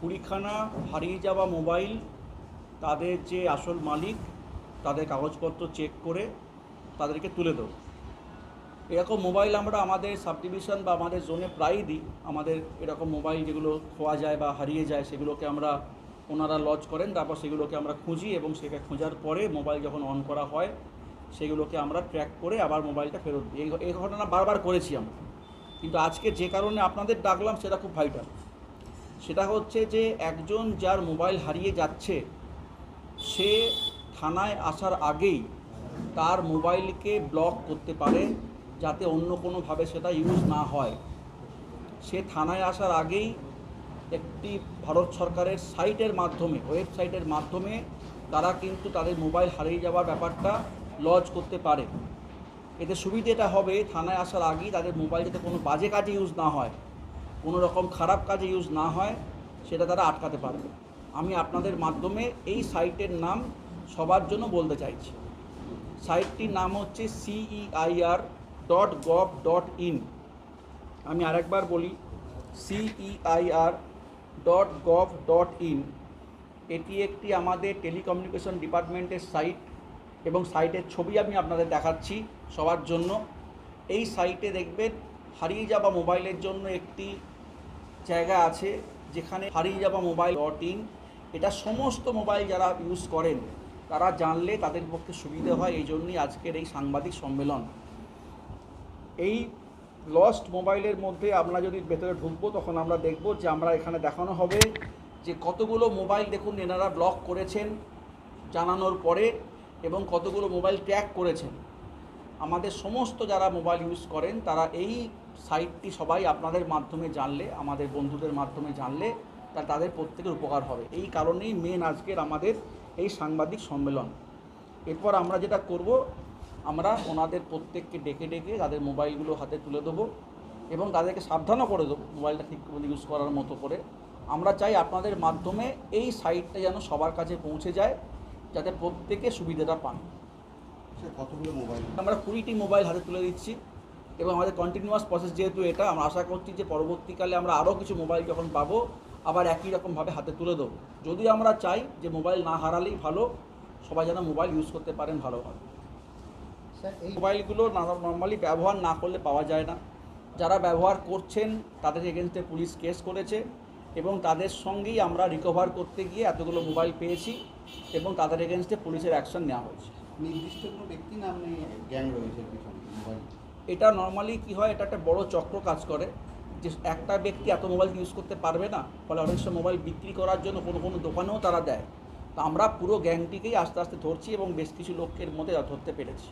কুড়িখানা হারিয়ে যাওয়া মোবাইল, তাদের যে আসল মালিক, তাদের কাগজপত্র চেক করে তাদেরকে তুলে দেবো। এরকম মোবাইল আমরা আমাদের সাব ডিভিশন বা আমাদের জোনে প্রায়ই দিই। আমাদের এরকম মোবাইল যেগুলো খোয়া যায় বা হারিয়ে যায়, সেগুলোকে আমরা ওনারা লজ করেন, তারপর সেগুলোকে আমরা খুঁজি এবং সেটা খোঁজার পরে মোবাইল যখন অন করা হয়, সেগুলোকে আমরা ট্র্যাক করে আবার মোবাইলটা ফেরত দিই। এই ঘটনা বারবার করেছি আমরা। কিন্তু আজকে যে কারণে আপনাদের ডাকলাম, সেটা খুব ভাইটাল সেটা হচ্ছে যে একজন যার মোবাইল হারিয়ে যাচ্ছে, সে থানায় আসার আগেই তার মোবাইলকে ব্লক করতে পারে যাতে অন্য কোনোভাবে সেটা ইউজ না হয়। সে থানায় আসার আগেই একটি ভারত সরকারের সাইটের মাধ্যমে, ওয়েবসাইটের মাধ্যমে তারা কিন্তু তাদের মোবাইল হারিয়ে যাওয়ার ব্যাপারটা লজ করতে পারে। এতে সুবিধেটা হবে, থানায় আসার আগেই তাদের মোবাইল যাতে কোনো বাজে কাজে ইউজ না হয়। কোনো রকম খারাপ কাজে ইউজ না হয়, সেটা তারা আটকাতে পারবে। আমি আপনাদের মাধ্যমে এই সাইটের নাম সবার জন্য বলতে চাইছি। সাইটটির নাম হচ্ছে CEIR dot gov dot in আমি আরেকবার বলি CEIR dot gov dot in এটি একটি আমাদের টেলিকমিউনিকেশন ডিপার্টমেন্টের সাইট এবং সাইটের ছবি আমি আপনাদের দেখাচ্ছি সবার জন্য। এই সাইটে দেখবেন হারিয়ে যাওয়া মোবাইলের জন্য একটি জায়গা আছে যেখানে হারিয়ে যাওয়া মোবাইল ডট ইন। এটা সমস্ত মোবাইল যারা ইউজ করেন, তারা জানলে তাদের পক্ষে সুবিধে হয়। এই জন্যই আজকের এই সাংবাদিক সম্মেলন। এই লস্ট মোবাইলের মধ্যে আমরা যদি ভেতরে ঢুকবো, তখন আমরা দেখব যে আমরা এখানে দেখানো হবে যে কতগুলো মোবাইল দেখুন, এনারা ব্লক করেছেন জানানোর পরে, এবং কতগুলো মোবাইল ট্র্যাক করেছেন। আমাদের সমস্ত যারা মোবাইল ইউজ করেন, তারা এই সাইটটি সবাই আপনাদের মাধ্যমে জানলে আমাদের বন্ধুদের মাধ্যমে জানলে তা তাদের প্রত্যেকের উপকার হবে। এই কারণেই মেন আজকের আমাদের এই সাংবাদিক সম্মেলন। এরপর আমরা যেটা করব আমরা ওনাদের প্রত্যেককে ডেকে ডেকে তাদের মোবাইলগুলো হাতে তুলে দেবো এবং তাদেরকে সাবধানও করে দেবো মোবাইলটা ঠিক করে ইউজ করার মতো করে। আমরা চাই আপনাদের মাধ্যমে এই সাইটটা যেন সবার কাছে পৌঁছে যায় যাতে প্রত্যেকে সুবিধাটা পান। কতগুলো মোবাইল? আমরা কুড়িটি মোবাইল হাতে তুলে দিচ্ছি। এবং আমাদের কন্টিনিউয়াস প্রসেস যেহেতু এটা আমরা আশা করছি যে পরবর্তীকালে আমরা আরও কিছু মোবাইল যখন পাবো আবার একই রকমভাবে হাতে তুলে দেবো। যদি আমরা চাই যে মোবাইল না হারালেই ভালো সবাই যেন মোবাইল ইউজ করতে পারেন ভালোভাবে স্যার এই মোবাইলগুলো নর্মালি ব্যবহার না করলে পাওয়া যায় না। যারা ব্যবহার করছেন তাদের এগেনস্টে পুলিশ কেস করেছে এবং তাদের সঙ্গেই আমরা রিকভার করতে গিয়ে এতগুলো মোবাইল পেয়েছি এবং তাদের এগেনস্টে পুলিশের অ্যাকশন নেওয়া হয়েছে। নির্দিষ্ট কোনো ব্যক্তি নাম নেই গ্যাং রয়েছে পিছনে মোবাইল এটা নর্মালি কি হয়, এটা একটা বড় চক্র কাজ করে যে একটা ব্যক্তি এত মোবাইল ইউজ করতে পারবে না, ফলে অনেক সময় মোবাইল বিক্রি করার জন্য কোনো কোনো দোকানেও তারা দেয়। তো আমরা পুরো গ্যাংটিকেই আস্তে আস্তে ধরছি এবং বেশ কিছু লোকের মধ্যে ধরতে পেরেছি।